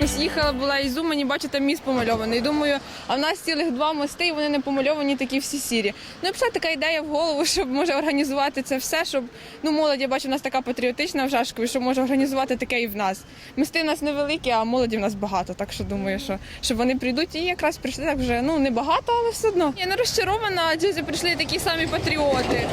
якось їхала, була із Умані, бачу, там міст помальований. Думаю, а в нас цілих два мости, і вони не помальовані, такі всі сірі. Ну і прийшла така ідея в голову, щоб може організувати це все, щоб ну молодь, я бачу, у нас така патріотична в Жашкові, що може організувати таке і в нас. Мости в нас невеликі, а молоді в нас багато. Так що думаю, що щоб вони прийдуть і якраз прийшли так вже ну не багато, але все одно. Я не розчарована, адже прийшли такі самі патріоти.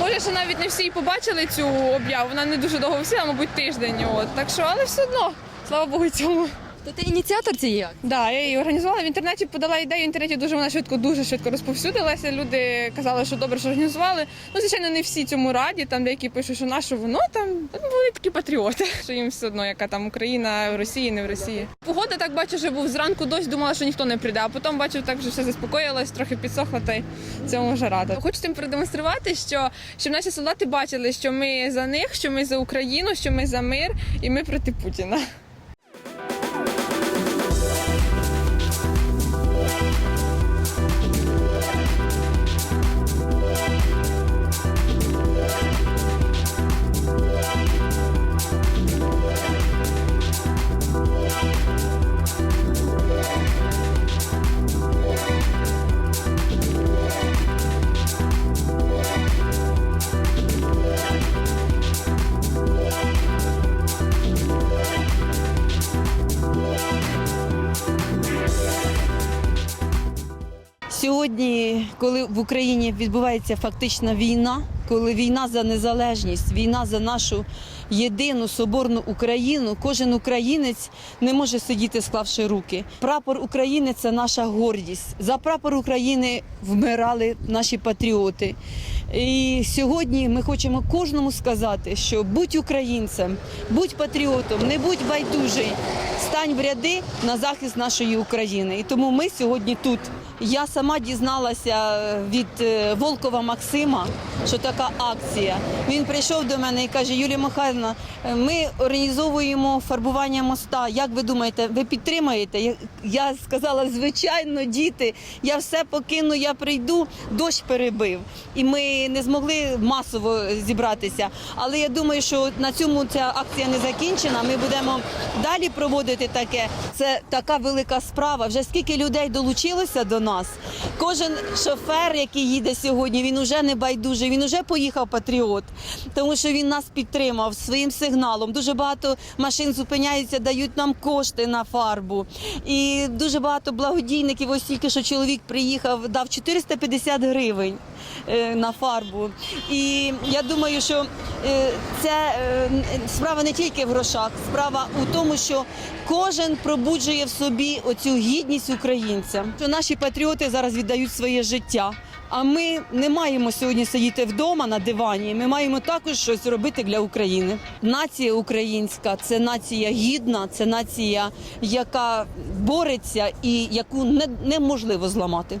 Може, ще навіть не всі побачили цю об'яву. Вона не дуже довго всіла, мабуть, тиждень. От так що, але все одно, слава Богу, цьому. То ти ініціатор цієї акції? Да, я її організувала в інтернеті, подала ідею. В інтернеті дуже вона швидко, дуже швидко розповсюдилася. Люди казали, що добре, що організували. Ну, звичайно, не всі цьому раді. Там деякі пишуть, що наше воно там були такі патріоти, що їм все одно, яка там Україна в Росії, не в Росії. Погода так бачу, що був зранку дощ, думала, що ніхто не прийде. А потім бачу, так вже все заспокоїлось, трохи підсохло, та й цьому вже рада. Хочу тим продемонструвати, що щоб наші солдати бачили, що ми за них, що ми за Україну, що ми за мир і ми проти Путіна. Сьогодні, коли в Україні відбувається фактична війна, коли війна за незалежність, війна за нашу єдину соборну Україну, кожен українець не може сидіти, склавши руки. Прапор України це наша гордість. За прапор України вмирали наші патріоти. І сьогодні ми хочемо кожному сказати, що будь українцем, будь патріотом, не будь байдужий, стань в ряди на захист нашої України. І тому ми сьогодні тут. Я сама дізналася від е, Волкова Максима, що така акція. Він прийшов до мене і каже: Юлія Михайловна, е, ми організовуємо фарбування моста. Як ви думаєте, ви підтримаєте? Я сказала, звичайно, діти, я все покину, я прийду. Дощ перебив, і ми не змогли масово зібратися. Але я думаю, що на цьому ця акція не закінчена. Ми будемо далі проводити таке. Це така велика справа. Вже скільки людей долучилося до нас. Кожен шофер, який їде сьогодні, він уже не байдужий, він уже поїхав патріот, тому що він нас підтримав своїм сигналом. Дуже багато машин зупиняються, дають нам кошти на фарбу. І дуже багато благодійників. Ось тільки що чоловік приїхав, дав 450 гривень на фарбу. І я думаю, що е, це е, справа не тільки в грошах, справа у тому, що кожен пробуджує в собі оцю гідність українця. Що наші патріоти зараз віддають своє життя. А ми не маємо сьогодні сидіти вдома на дивані. Ми маємо також щось робити для України. Нація українська це нація гідна, це нація, яка бореться і яку не- неможливо зламати.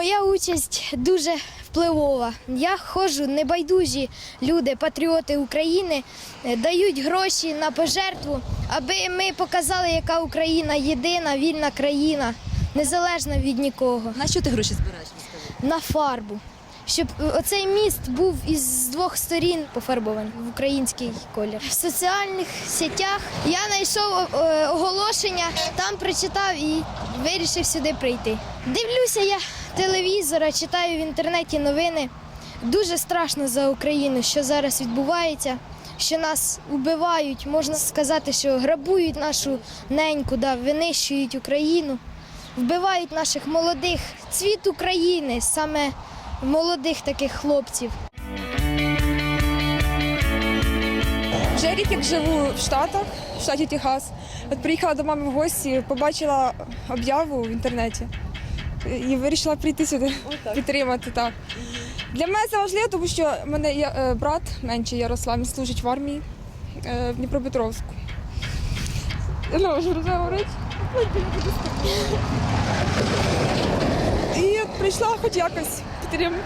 Моя участь дуже впливова. Я ходжу, небайдужі люди, патріоти України, е, дають гроші на пожертву, аби ми показали, яка Україна єдина, вільна країна, незалежна від нікого. На що ти гроші збираєш? На фарбу. Щоб е, оцей міст був із двох сторін пофарбований в український колір. В соціальних сетях я знайшов е, оголошення, там прочитав і вирішив сюди прийти. Дивлюся я телевізора, читаю в інтернеті новини. Дуже страшно за Україну, що зараз відбувається, що нас убивають, можна сказати, що грабують нашу неньку, да, винищують Україну, вбивають наших молодих цвіт України, саме молодих таких хлопців. Вже рік як живу в Штатах, в штаті Техас. От приїхала до мами в гості, побачила об'яву в інтернеті і вирішила прийти сюди, підтримати. Так. Для мене це важливо, тому що мене є е, брат менший Ярослав, він служить в армії е, в Дніпропетровську. Не можу говорити. І от прийшла хоч якось підтримати.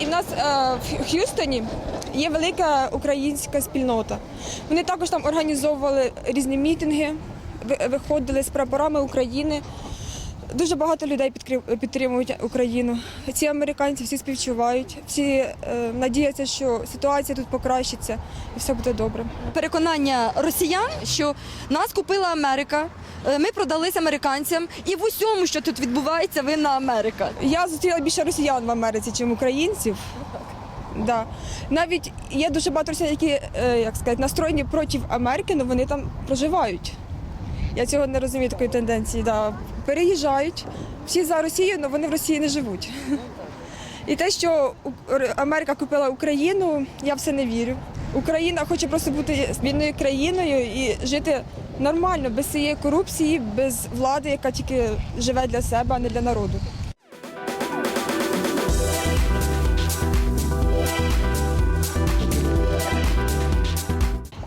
І в нас е, в Х'юстоні є велика українська спільнота. Вони також там організовували різні мітинги, виходили з прапорами України. Дуже багато людей підтримують Україну. Ці американці всі співчувають, всі е, надіються, що ситуація тут покращиться і все буде добре. Переконання росіян, що нас купила Америка, е, ми продались американцям, і в усьому, що тут відбувається, винна Америка. Я зустріла більше росіян в Америці, ніж українців. Да. Навіть є дуже багато росіян, які е, як сказати, настроєні проти Америки, але вони там проживають. Я цього не розумію такої тенденції. Да. Переїжджають, всі за Росію, але вони в Росії не живуть. І те, що Америка купила Україну, я в це не вірю. Україна хоче просто бути вільною країною і жити нормально, без цієї корупції, без влади, яка тільки живе для себе, а не для народу.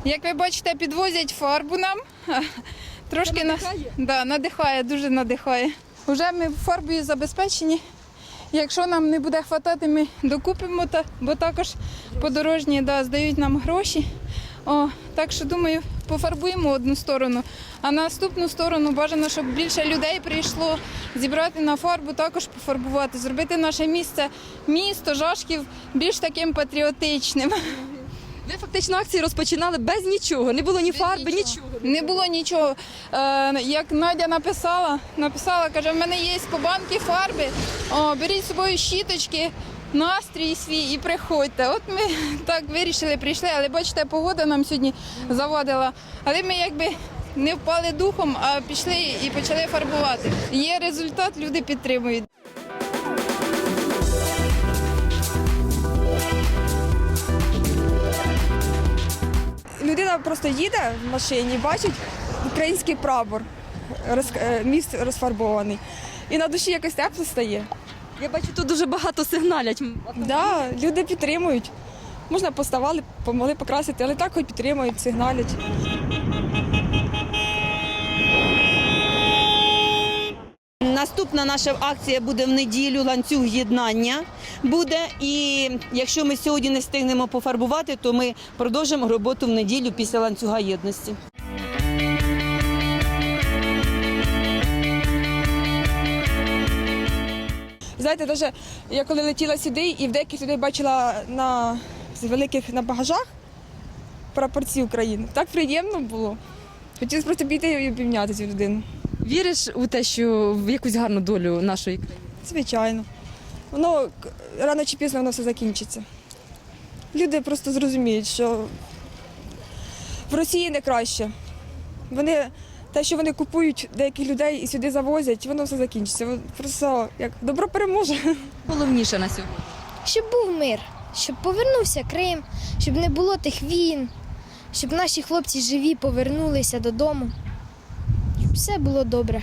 Як ви бачите, підвозять фарбу нам. Трошки нас да, надихає, дуже надихає. Уже ми фарбою забезпечені. Якщо нам не буде хватати, ми докупимо, та, бо також подорожні да, здають нам гроші. О, так що думаю, пофарбуємо одну сторону, а наступну сторону бажано, щоб більше людей прийшло зібрати на фарбу, також пофарбувати, зробити наше місце, місто Жашків більш таким патріотичним. Ви фактично акції розпочинали без нічого, не було ні фарби, нічого. нічого. Не було нічого. Е, як Надя написала, написала, каже, в мене є по банки фарби. О, беріть з собою щіточки, настрій свій і приходьте. От ми так вирішили, прийшли, але бачите, погода нам сьогодні завадила. Але ми якби не впали духом, а пішли і почали фарбувати. Є результат, люди підтримують. Людина просто їде в машині, бачить український прапор, роз, е, міст розфарбований. І на душі якось тепло стає. Я бачу, тут дуже багато сигналять. Да, люди підтримують. Можна поставали, помогли покрасити, але так хоч підтримують, сигналять. Наступна наша акція буде в неділю ланцюг єднання буде. І якщо ми сьогодні не встигнемо пофарбувати, то ми продовжимо роботу в неділю після ланцюга єдності. Знаєте, навіть я коли летіла сюди і в деяких людей бачила на великих на багажах прапорці України. Так приємно було. Хотілося просто піти і обійняти цю людину. Віриш у те, що в якусь гарну долю нашої країни? Звичайно. Воно рано чи пізно воно все закінчиться. Люди просто зрозуміють, що в Росії не краще. Вони, те, що вони купують деяких людей і сюди завозять, воно все закінчиться. Просто як добро переможе. Головніше на сьогодні. Щоб був мир, щоб повернувся Крим, щоб не було тих війн, щоб наші хлопці живі повернулися додому. Все було добре.